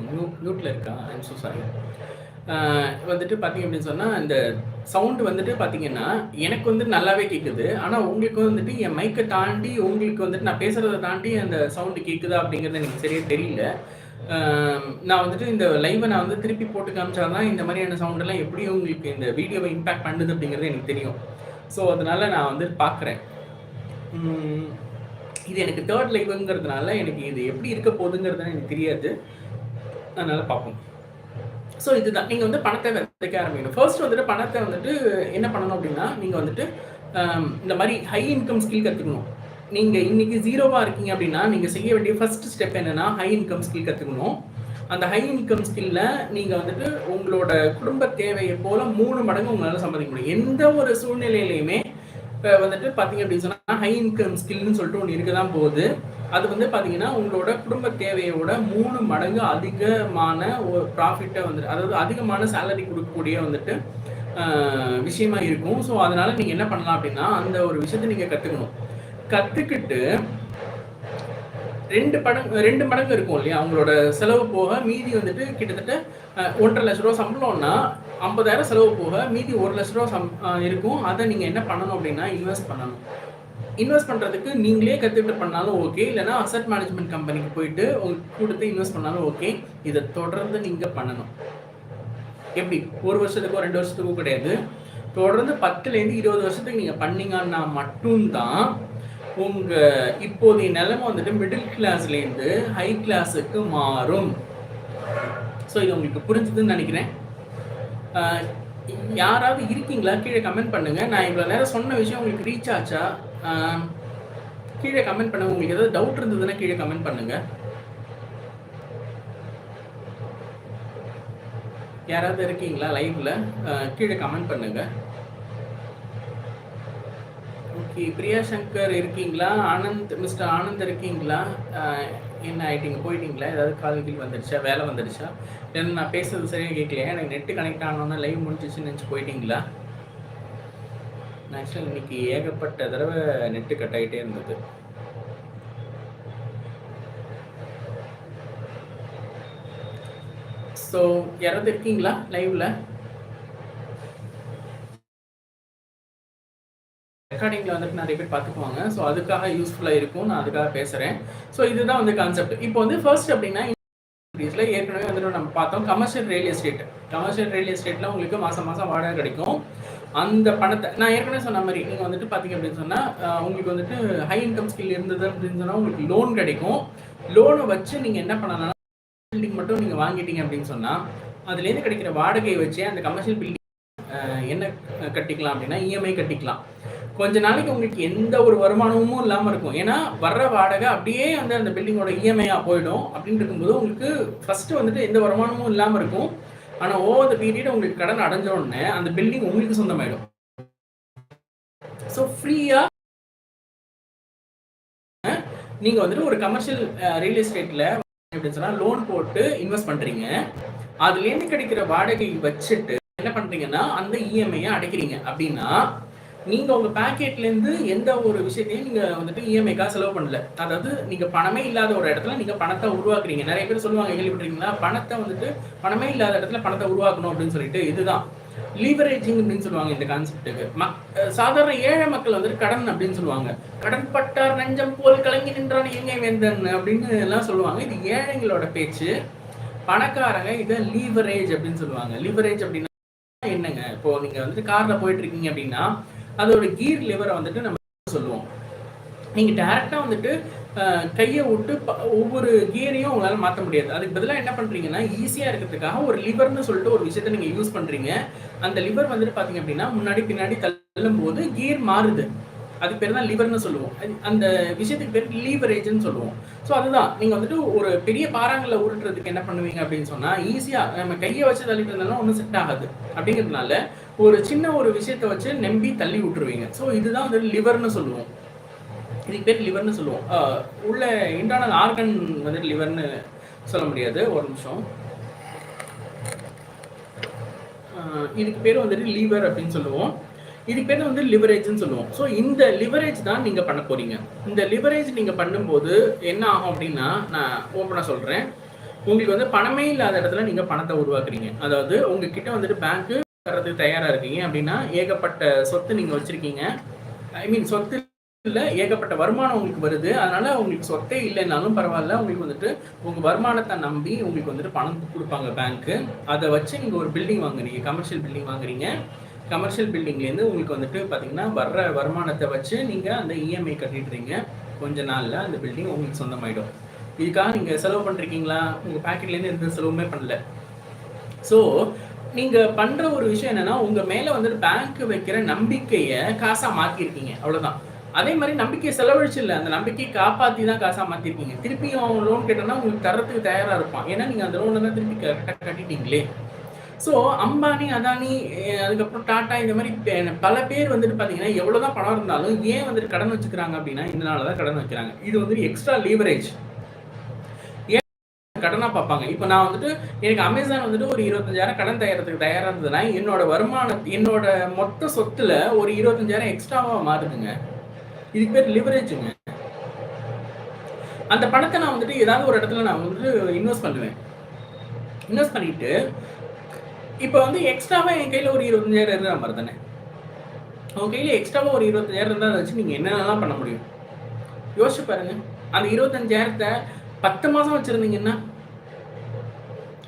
மியூ மியூட்டில் இருக்கா? I'm so so sorry. வந்துட்டு பார்த்தீங்க அப்படின்னு சொன்னால் இந்த சவுண்டு வந்துட்டு பார்த்தீங்கன்னா, எனக்கு வந்து நல்லாவே கேட்குது. ஆனால் உங்களுக்கு வந்துட்டு என் மைக்கை தாண்டி உங்களுக்கு வந்துட்டு நான் பேசுகிறத தாண்டி அந்த சவுண்டு கேட்குதா அப்படிங்கிறது எனக்கு சரியாக தெரியல. நான் வந்துட்டு இந்த லைவை நான் வந்து திருப்பி போட்டு காமிச்சா தான் இந்த மாதிரியான சவுண்டெல்லாம் எப்படி உங்களுக்கு இந்த வீடியோவை இம்பேக்ட் பண்ணுது அப்படிங்கிறது எனக்கு தெரியும். ஸோ அதனால் நான் வந்து பார்க்குறேன். இது எனக்கு தேர்ட் லைவ்ங்கிறதுனால எனக்கு இது எப்படி இருக்க போகுதுங்கிறது எனக்கு தெரியாது. அதனால் பார்ப்போம். ஸோ இதுதான். நீங்கள் வந்து பணத்தை விதைக்க ஆரம்பிக்கணும். ஃபர்ஸ்ட் வந்துட்டு பணத்தை வந்துட்டு என்ன பண்ணணும் அப்படின்னா, நீங்கள் வந்துட்டு இந்த மாதிரி ஹை இன்கம் ஸ்கில் கற்றுக்கணும் நீங்கள் இன்றைக்கி ஜீரோவாக இருக்கீங்க அப்படின்னா, நீங்கள் செய்ய வேண்டிய ஃபர்ஸ்ட் ஸ்டெப் என்னென்னா ஹை இன்கம் ஸ்கில் கற்றுக்கணும் அந்த ஹை இன்கம் ஸ்கில்ல நீங்கள் வந்துட்டு உங்களோட குடும்ப தேவையை போல் மூணு மடங்கு உங்களால் சம்பாதிக்க முடியும். எந்த ஒரு சூழ்நிலையிலையுமே இப்போ வந்துட்டு பார்த்தீங்க அப்படின்னு சொன்னால் ஹை இன்கம் ஸ்கில்ன்னு சொல்லிட்டு ஒன்று இருக்க தான் போகுது. அது வந்து பார்த்தீங்கன்னா, உங்களோட குடும்ப தேவையோட மூணு மடங்கு அதிகமான ஒரு ப்ராஃபிட்டை வந்துட்டு அதாவது அதிகமான சேலரி கொடுக்கக்கூடிய வந்துட்டு விஷயமா இருக்கும். ஸோ அதனால நீங்கள் என்ன பண்ணலாம் அப்படின்னா, அந்த ஒரு விஷயத்த நீங்கள் கற்றுக்கணும் கற்றுக்கிட்டு ரெண்டு படங்கு ரெண்டு மடங்கு இருக்கும் இல்லையா? உங்களோட செலவு போக மீதி வந்துட்டு கிட்டத்தட்ட ஒன்றரை லட்ச ரூபா சம்பளம்னா, 50,000 செலவு போக மீதி ஒரு லட்ச ரூபா சம் இருக்கும். அதை நீங்கள் என்ன பண்ணணும் அப்படின்னா, இன்வெஸ்ட் பண்ணணும். இன்வெஸ்ட் பண்ணுறதுக்கு நீங்களே கற்றுக்கிட்டு பண்ணாலும் ஓகே. இல்லைனா அசெட் மேனேஜ்மெண்ட் கம்பெனிக்கு போயிட்டு உங்களுக்கு கொடுத்து இன்வெஸ்ட் பண்ணாலும் ஓகே. இதை தொடர்ந்து நீங்கள் பண்ணணும். எப்படி? ஒரு வருஷத்துக்கோ, ரெண்டு வருஷத்துக்கோ கிடையாது. தொடர்ந்து 10லேருந்து 20 வருஷத்துக்கு நீங்கள் பண்ணீங்கன்னா மட்டும் தான், இப்போதைய நிலைமை வந்துட்டு மிடில் கிளாஸ்லேருந்து ஹை கிளாஸுக்கு மாறும். ஸோ இது உங்களுக்கு புரிஞ்சுதுன்னு நினைக்கிறேன் யாராவது இருக்கீங்களா? கீழே கமெண்ட் பண்ணுங்கள் நான் இவ்வளோ நேரம் சொன்ன விஷயம் உங்களுக்கு ரீச் ஆச்சா? கீழே கமெண்ட் பண்ணுங்க. உங்களுக்கு ஏதாவது டவுட் இருந்ததுன்னா கீழே கமெண்ட் பண்ணுங்க. யாராவது இருக்கீங்களா லைவ்ல? கீழே கமெண்ட் பண்ணுங்க. ஓகே. பிரியா சங்கர் இருக்கீங்களா? ஆனந்த் மிஸ்டர் ஆனந்த் இருக்கீங்களா? என்ன ஆயிட்டீங்க? போயிட்டீங்களா? ஏதாவது கால் கீல் வந்துடுச்சா? வேலை வந்துடுச்சா? ஏன்னா நான் பேசுறது சரியாக கேட்கலையா? எனக்கு நெட் கனெக்ட் ஆனோன்னா லைவ் முடிஞ்சிச்சுன்னு நினச்சி போயிட்டீங்களா? ஆக்சுவலாக இன்னைக்கு ஏகப்பட்ட தடவை நெட்டு கட் ஆயிட்டே இருந்தது. ஸோ யாராவது இருக்கீங்களா லைவ்ல? ரெக்கார்டிங்கில் வந்துட்டு நிறைய பேர் பார்த்துக்குவாங்க. ஸோ அதுக்காக யூஸ்ஃபுல்லாக இருக்கும். நான் அதுக்காக பேசுறேன். ஸோ இதுதான் வந்து கான்செப்ட். இப்போ வந்து ஃபர்ஸ்ட் அப்படின்னா ஏற்கனவே வந்துட்டு நம்ம பார்த்தோம். Commercial real estate. Commercial real எஸ்டேட்ல உங்களுக்கு மாசம் மாசம் வாடகை கிடைக்கும். அந்த பணத்தை நான் ஏற்கனவே சொன்ன மாதிரி நீங்கள் வந்துட்டு பார்த்தீங்க அப்படின்னு சொன்னால் உங்களுக்கு வந்துட்டு ஹை இன்கம் ஸ்கில் இருந்தது அப்படின்னு சொன்னால் உங்களுக்கு லோன் கிடைக்கும். லோனை வச்சு நீங்கள் என்ன பண்ணலாம் பில்டிங் மட்டும் நீங்கள் வாங்கிட்டீங்க அப்படின்னு சொன்னால் அதுலேருந்து கிடைக்கிற வாடகையை வச்சே அந்த கமர்ஷியல் பில்டிங் என்ன கட்டிக்கலாம் அப்படின்னா, இஎம்ஐ கட்டிக்கலாம். கொஞ்ச நாளைக்கு உங்களுக்கு எந்த ஒரு வருமானமும் இல்லாமல் இருக்கும். ஏன்னா, வர்ற வாடகை அப்படியே வந்து அந்த பில்டிங்கோட இஎம்ஐயாக போயிடும். அப்படின்னு இருக்கும்போது, உங்களுக்கு ஃபஸ்ட்டு வந்துட்டு எந்த வருமானமும் இல்லாமல் இருக்கும். ஆனால் ஓவர் த பீரியட் உங்களுக்கு கடன் அடைஞ்ச உடனே, அந்த பில்டிங் உங்களுக்கு சொந்தமாயிடும். ஸோ ஃப்ரீயாக நீங்கள் வந்துட்டு ஒரு கமர்ஷியல் ரியல் எஸ்டேட்டில் எப்படின்னு சொன்னால் லோன் போட்டு இன்வெஸ்ட் பண்ணுறீங்க அதுலேருந்து கிடைக்கிற வாடகை வச்சுட்டு, என்ன பண்ணுறீங்கன்னா அந்த இஎம்ஐயை அடைக்கிறீங்க அப்படின்னா நீங்க உங்க பாக்கெட்ல இருந்து எந்த ஒரு விஷயத்தையும் நீங்க வந்துட்டு இஎம்ஐக்காக செலவு பண்ணல. அதாவது நீங்க பணமே இல்லாத ஒரு இடத்துல நீங்க பணத்தை உருவாக்குறீங்க. நிறைய பேர் சொல்லுவாங்க கேள்விப்பட்டிருக்கீங்களா? பணத்தை வந்துட்டு பணமே இல்லாத இடத்துல பணத்தை உருவாக்கணும் அப்படின்னு சொல்லிட்டு இதுதான். லீவரேஜிங் அப்படின்னு சொல்லுவாங்க இந்த கான்செப்ட்டுக்கு மக் சாதாரண ஏழை மக்கள் வந்துட்டு கடன் அப்படின்னு சொல்லுவாங்க. கடன் பட்டார் நஞ்சம் போல் கலங்கி நின்றான் எங்கே வேந்தன் அப்படின்னு எல்லாம் சொல்லுவாங்க. இது ஏழைங்களோட பேச்சு. பணக்காரங்க இதை லீவரேஜ் அப்படின்னு சொல்லுவாங்க. லீவரேஜ் அப்படின்னா என்னங்க? இப்போ நீங்க வந்துட்டு கார்ல போயிட்டு இருக்கீங்க அப்படின்னா அதோட கீர் லிவரை வந்துட்டு நம்ம சொல்லுவோம். நீங்கள் டேரெக்டாக வந்துட்டு அஹ், கையை விட்டு ஒவ்வொரு கியரையும் உங்களால மாற்ற முடியாது. அதுக்கு பதிலாக என்ன பண்றீங்கன்னா ஈஸியா இருக்கிறதுக்காக ஒரு லிவர்னு சொல்லிட்டு ஒரு விஷயத்த நீங்க யூஸ் பண்றீங்க. அந்த லிவர் வந்துட்டு பார்த்தீங்க அப்படின்னா முன்னாடி பின்னாடி தள்ளும் போது கியர் மாறுது. அதுக்கு பேர் தான் லிவர்னு சொல்லுவோம். அந்த விஷயத்துக்கு பேர் லீவரேஜ்னு சொல்லுவோம். ஸோ அதுதான். நீங்கள் வந்துட்டு ஒரு பெரிய பாறாங்களை உருட்டுறதுக்கு என்ன பண்ணுவீங்க அப்படின்னு சொன்னால் ஈஸியாக நம்ம கையை வச்சு தள்ளிட்டு இருந்தாலும் ஒன்றும் செட் ஆகாது. அப்படிங்கிறதுனால ஒரு சின்ன ஒரு விஷயத்தை வச்சு நம்பி தள்ளி விட்டுருவீங்க. ஸோ இதுதான் வந்து லிவர்னு சொல்லுவோம். இதுக்கு பேர் லிவர்னு சொல்லுவோம். உள்ள இன்டர்னல் ஆர்கன் வந்துட்டு லிவர்னு சொல்ல முடியாது. ஒரு நிமிஷம். இதுக்கு பேர் வந்துட்டு லீவர் அப்படின்னு சொல்லுவோம். இதுக்கு பேர் வந்து லிவரேஜ்னு சொல்லுவோம். ஸோ இந்த லிவரேஜ் தான் நீங்கள் பண்ண போறீங்க. இந்த லிவரேஜ் நீங்கள் பண்ணும்போது என்ன ஆகும் அப்படின்னா நான் ஓப்பனாக சொல்கிறேன் உங்களுக்கு வந்து பணமே இல்லாத இடத்துல நீங்கள் பணத்தை உருவாக்குறீங்க. அதாவது உங்ககிட்ட வந்துட்டு பேங்க்கு தரதுக்கு தயாராக இருக்கீங்க அப்படின்னா ஏகப்பட்ட சொத்து நீங்கள் வச்சுருக்கீங்க. ஐ மீன் சொத்து இல்லை ஏகப்பட்ட வருமானம் உங்களுக்கு வருது. அதனால உங்களுக்கு சொத்தே இல்லைனாலும் பரவாயில்ல. உங்களுக்கு வந்துட்டு உங்கள் வருமானத்தை நம்பி உங்களுக்கு வந்துட்டு பணம் கொடுப்பாங்க பேங்க்கு அதை வச்சு நீங்கள் ஒரு பில்டிங் வாங்குறீங்க கமர்ஷியல் பில்டிங் வாங்குறீங்க. கமர்ஷியல் பில்டிங்லேருந்து உங்களுக்கு வந்துட்டு பார்த்தீங்கன்னா வர்ற வருமானத்தை வச்சு நீங்கள் அந்த இஎம்ஐ கட்டிடுறீங்க. கொஞ்ச நாளில் அந்த பில்டிங் உங்களுக்கு சொந்தமாயிடும். இதுக்காக நீங்கள் செலவு பண்ணிருக்கீங்களா உங்கள் பேக்கெட்லேருந்து எந்த செலவுமே பண்ணல. ஸோ நீங்கள் பண்ணுற ஒரு விஷயம் என்னென்னா உங்கள் மேலே வந்துட்டு பேங்க் வைக்கிற நம்பிக்கையை காசாக மாற்றிருக்கீங்க அவ்வளோதான் அதே மாதிரி நம்பிக்கையை செலவழிச்சு இல்லை அந்த நம்பிக்கையை காப்பாற்றி தான் காசாக மாற்றிருக்கீங்க திருப்பியும் அவன் லோன் கேட்டோன்னா உங்களுக்கு தரத்துக்கு தயாராக இருப்பான். ஏன்னா நீங்கள் அந்த லோனை தான் திருப்பி கரெக்டாக கட்டிட்டீங்களே. ஸோ அம்பானி அதானி அதுக்கப்புறம் டாட்டா இந்த மாதிரி பல பேர் வந்துட்டு பார்த்தீங்கன்னா எவ்வளோதான் பணம் இருந்தாலும் ஏன் வந்துட்டு கடன் வச்சுக்கிறாங்க அப்படின்னா இதனால தான் கடன் வைக்கிறாங்க. இது வந்துட்டு எக்ஸ்ட்ரா லீவரேஜ் ஏன் பார்ப்பாங்க? இப்போ நான் வந்துட்டு எனக்கு அமேசான் வந்துட்டு ஒரு இருபத்தஞ்சாயிரம் கடன் தயாரத்துக்கு தயாராக இருந்ததுன்னா என்னோட வருமானம் என்னோட மொத்த சொத்துல ஒரு இருபத்தஞ்சாயிரம் எக்ஸ்ட்ராவாக மாறுதுங்க. இதுக்கு பேர் லிவரேஜுங்க அந்த பணத்தை நான் வந்துட்டு ஏதாவது ஒரு இடத்துல நான் வந்துட்டு இன்வெஸ்ட் பண்ணுவேன். இன்வெஸ்ட் பண்ணிட்டு இப்போ வந்து எக்ஸ்ட்ராவாக என் கையில் ஒரு இருபத்தஞ்சாயிரம் இருக்கிற மாதிரி தானே உங்கள் கையில் எக்ஸ்ட்ராவாக ஒரு இருபத்தஞ்சாயிரம் இருந்தால் வச்சு நீங்கள் என்னென்னலாம் பண்ண முடியும்? யோசிச்சு பாருங்க. அந்த இருபத்தஞ்சாயிரத்தை பத்து மாதம் வச்சுருந்தீங்கன்னா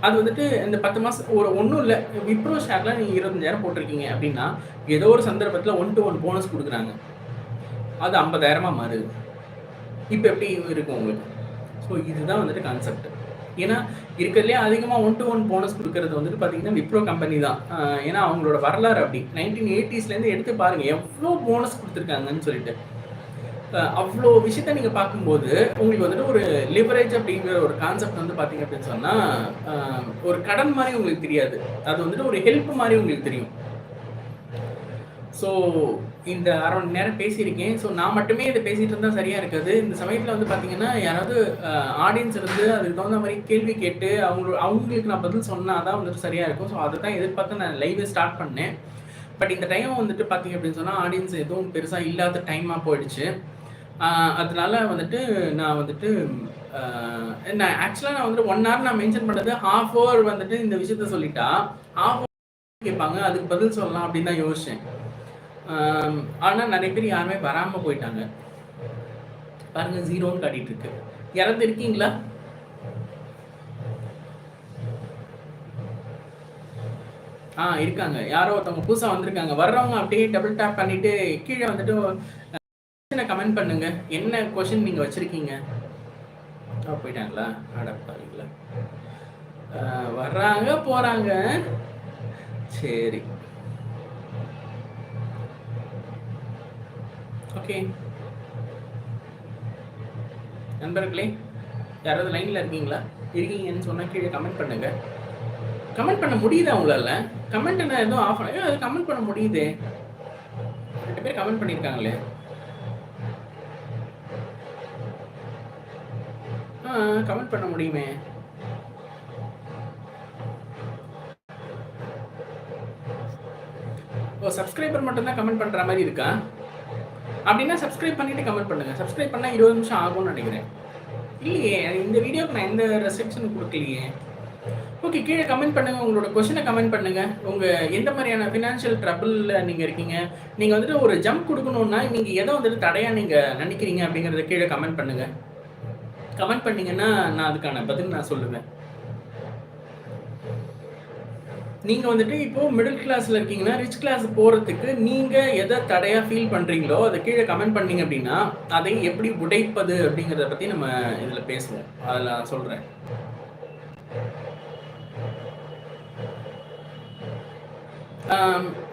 அது வந்துட்டு இந்த பத்து மாதம் ஒரு ஒன்றும் இல்லை. விப்ரோ ஷேரில் நீங்கள் இருபத்தஞ்சாயிரம் போட்டிருக்கீங்க அப்படின்னா ஏதோ ஒரு சந்தர்ப்பத்தில் ஒன் டு ஒன் போனஸ் கொடுக்குறாங்க. அது ஐம்பதாயிரமாக மாறுது. இப்போ எப்படி இருக்கும் உங்களுக்கு? ஸோ இதுதான் வந்துட்டு கான்செப்ட் ஏன்னா இருக்கிறதுலே அதிகமாக ஒன் டு ஒன் போனஸ் கொடுக்கறது வந்துட்டு பார்த்தீங்கன்னா விப்ரோ கம்பெனி தான். ஏன்னா அவங்களோட வரலாறு அப்படி. நைன்டீன் எயிட்டிஸ்லேருந்து எடுத்து பாருங்கள் எவ்வளோ போனஸ் கொடுத்துருக்காங்கன்னு சொல்லிட்டு. அவ்வளோ விஷயத்த நீங்கள் பார்க்கும்போது உங்களுக்கு வந்துட்டு ஒரு லிவரேஜ் அப்படிங்கிற ஒரு கான்செப்ட் வந்து பார்த்தீங்க அப்படின்னு சொன்னால் ஒரு கடன் மாதிரி உங்களுக்கு தெரியாது. அது வந்துட்டு ஒரு ஹெல்ப் மாதிரி உங்களுக்கு தெரியும். ஸோ இந்த அரை மணி நேரம் பேசியிருக்கேன். ஸோ நான் மட்டுமே இதை பேசிகிட்டு இருந்தால் சரியாக இருக்காது. இந்த சமயத்தில் வந்து பார்த்தீங்கன்னா யாராவது ஆடியன்ஸ் இருந்து அதுக்கு தகுந்த மாதிரி கேள்வி கேட்டு அவங்க அவங்களுக்கு நான் பதில் சொன்னால் தான் வந்துட்டு சரியாக இருக்கும். ஸோ அதை தான் எதிர்பார்த்து நான் லைவே ஸ்டார்ட் பண்ணேன். பட் இந்த டைம் வந்துட்டு பார்த்தீங்க அப்படின்னு சொன்னால் ஆடியன்ஸ் எதுவும் பெருசாக இல்லாத டைமாக போயிடுச்சு. அதனால வந்துட்டு நான் வந்துட்டு நான் ஆக்சுவலாக நான் வந்துட்டு ஒன் ஹவர் நான் மென்ஷன் பண்ணது ஹாஃப் ஹவர் வந்துட்டு இந்த விஷயத்த சொல்லிட்டா. ஹாஃப் கேட்பாங்க அதுக்கு பதில் சொல்லலாம் அப்படின்னு தான் யோசிச்சேன். ஆனால் நிறைய பேர் யாருமே வராமல் போயிட்டாங்க. பாருங்க ஜீரோன்னு காட்டிட்டு இருக்கு யாராவது இருக்கீங்களா ஆ இருக்காங்க. யாரோ ஒருத்தவங்க புதுசாக வந்திருக்காங்க. வர்றவங்க அப்படியே டபுள் டேப் பண்ணிட்டு கீழே வந்துட்டு கமெண்ட் பண்ணுங்க. என்ன கொஷின் நீங்கள் வச்சுருக்கீங்க? போயிட்டாங்களா? அடப்பாருங்களா வர்றாங்க போகிறாங்க சரி. ஓகே நண்பர்களே யாராவது லைனில் இருக்கீங்களா? இருக்கீங்கன்னு சொன்னால் கீழே கமெண்ட் பண்ணுங்க. கமெண்ட் பண்ண முடியுதா உங்களால? கமெண்ட் என்ன எதுவும் ஆஃப் பண்ண அது கமெண்ட் பண்ண முடியுதே. ரெண்டு பேர் கமெண்ட் பண்ணியிருக்காங்களே ஆ கமெண்ட் பண்ண முடியுமே. ஓ சப்ஸ்கிரைபர் மட்டும் தான் கமெண்ட் பண்ற மாதிரி இருக்கா? அப்படின்னா சப்ஸ்கிரைப் பண்ணிட்டு கமெண்ட் பண்ணுங்கள் சப்ஸ்கிரைப் பண்ணால் இருபது நிமிஷம் ஆகும்னு நினைக்கிறேன். இல்லையே இந்த வீடியோக்கு நான் எந்த ரெஸ்ட்ரிக்ஷன் கொடுக்கலையே. ஓகே கீழே கமெண்ட் பண்ணுங்கள் உங்களோட கொஷினை கமெண்ட் பண்ணுங்கள் உங்கள் எந்த மாதிரியான ஃபினான்ஷியல் ட்ரபிளில் நீங்கள் இருக்கீங்க? நீங்கள் வந்துட்டு ஒரு ஜம்ப் கொடுக்கணுன்னா நீங்கள் எதை வந்துட்டு தடையாக நீங்கள் நினைக்கிறீங்க அப்படிங்கிறத கீழே கமெண்ட் பண்ணுங்கள் கமெண்ட் பண்ணிங்கன்னா நான் அதுக்கான பதில் நான் சொல்லுவேன். நீங்கள் வந்துட்டு இப்போ மிடில் கிளாஸில் இருக்கீங்கன்னா ரிச் கிளாஸ் போகிறதுக்கு நீங்கள் எதை தடையாக ஃபீல் பண்ணுறீங்களோ அதை கீழே கமெண்ட் பண்ணீங்க அப்படின்னா அதை எப்படி உடைப்பது அப்படிங்கிறத பற்றி நம்ம இதில் பேசுவோம். அதில் நான் சொல்கிறேன்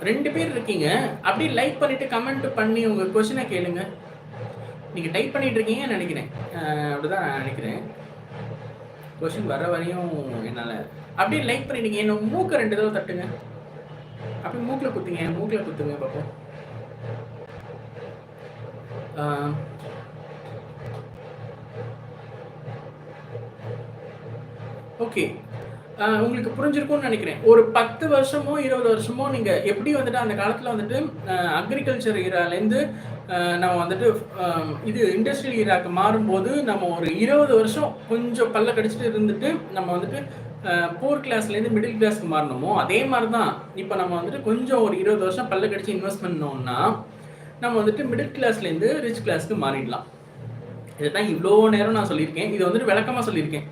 ரெண்டு பேர் இருக்கீங்க. அப்படியே லைக் பண்ணிட்டு கமெண்ட் பண்ணி உங்கள் கொஷினை கேளுங்க. நீங்கள் டைப் பண்ணிட்டு இருக்கீங்கன்னு நினைக்கிறேன். அப்படிதான் நான் நினைக்கிறேன். கொஸ்டின் வர வரையும் என்னால். அப்படியே லைக் பண்ணிடுங்க என்ன மூக்கை ரெண்டு தடவை தட்டுங்க. அப்படியே மூக்கில் குத்துங்க மூக்கில் குத்துங்க பார்ப்போம் ஓகே ஆஹ் உங்களுக்கு புரிஞ்சிருக்கும்னு நினைக்கிறேன். ஒரு பத்து வருஷமோ இருபது வருஷமோ நீங்கள் எப்படி வந்துட்டு அந்த காலத்தில் வந்துட்டு அக்ரிகல்ச்சர் ஈராலேருந்து நம்ம வந்துட்டு இது இண்டஸ்ட்ரியல் ஏரியாவுக்கு மாறும்போது நம்ம ஒரு இருபது வருஷம் கொஞ்சம் பல்ல கடிச்சிட்டு இருந்துட்டு நம்ம வந்துட்டு போர் கிளாஸ்லேருந்து மிடில் கிளாஸ்க்கு மாறணுமோ அதே மாதிரி தான் இப்போ நம்ம வந்துட்டு கொஞ்சம் ஒரு இருபது வருஷம் பல்ல கடிச்சு இன்வெஸ்ட் பண்ணோம்னா நம்ம வந்துட்டு மிடில் கிளாஸ்லேருந்து ரிச் கிளாஸ்க்கு மாறிடலாம். இதை தான் இவ்வளோ நேரம் நான் சொல்லியிருக்கேன். இது வந்துட்டு விளக்கமாக சொல்லியிருக்கேன்.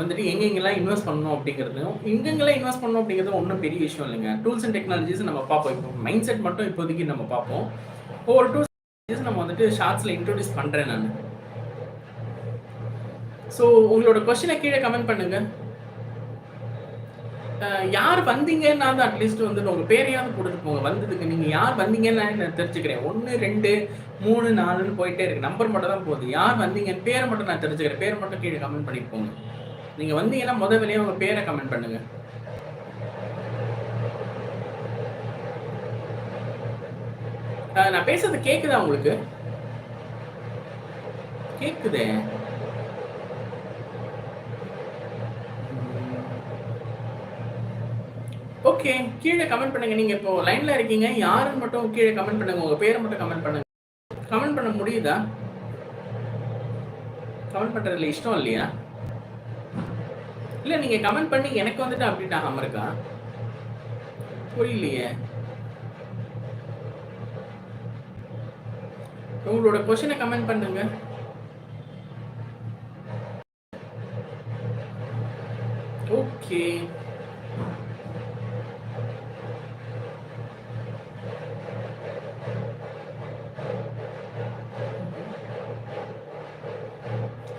வந்துட்டு எங்கெங்கெல்லாம் இன்வெஸ்ட் பண்ணணும் அப்படிங்கிறதும் எங்கெங்கெல்லாம் இன்வெஸ்ட் பண்ணணும் அப்படிங்கிறது ஒன்றும் பெரிய விஷயம் இல்லைங்க. டூல்ஸ் அண்ட் டெக்னாலஜிஸ் நம்ம பார்ப்போம். இப்போ மைண்ட் செட் மட்டும் இப்போதைக்கு நம்ம பார்ப்போம். ஒவ்வொரு டூல்ஸ் நம்ம வந்துட்டு ஷார்ட்ஸில் இன்ட்ரோடியூஸ் பண்ணுறேன் நான். ஸோ உங்களோட கொஸ்டினை கீழே கமெண்ட் பண்ணுங்க. யார் வந்தீங்கன்னா தான் அட்லீஸ்ட் வந்துட்டு உங்க பேரையாவது கொடுத்துட்டு போங்க. வந்ததுக்கு நீங்க யார் வந்தீங்கன்னு நான் தெரிஞ்சுக்கிறேன். ஒன்று ரெண்டு மூணு நாலுன்னு போயிட்டே இருக்கு. நம்பர் மட்டும் தான் போகுது. யார் வந்தீங்கன்னு பேரை மட்டும் நான் தெரிஞ்சுக்கிறேன். பேரை மட்டும் கீழே கமெண்ட் பண்ணிட்டு போங்க. நீங்க வந்தீங்கன்னா முத வேலையா உங்க பேரை கமெண்ட் பண்ணுங்க. நான் பேசுறது கேக்குதா உங்களுக்கு? கேக்குதே. ஓகே கீழே கமெண்ட் பண்ணுங்க. நீங்க இப்போ லைன்ல இருக்கீங்க. யாருன்னு மட்டும் கீழே கமெண்ட் பண்ணுங்க. உங்க பேரை மட்டும் கமெண்ட் பண்ணுங்க. கமெண்ட் பண்ண முடியுதா? கமெண்ட் பண்றதுல இஷ்டம் இல்லையா? இல்ல நீங்க கமெண்ட் பண்ணி எனக்கு வந்துட்டு அப்டேட் ஆகாம இருக்கா? புரியலையே. உங்களோட கொஸ்டினை கமெண்ட் பண்ணுங்க. ஓகே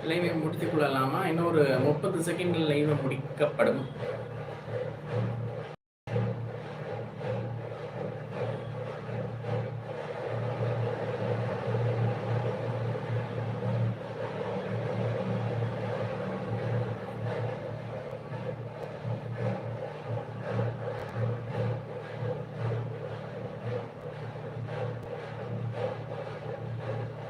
லைவை முடித்துக் கொள்ளலாமா? இன்னொரு முப்பது செகண்டில் லைவை முடிக்கப்படும்.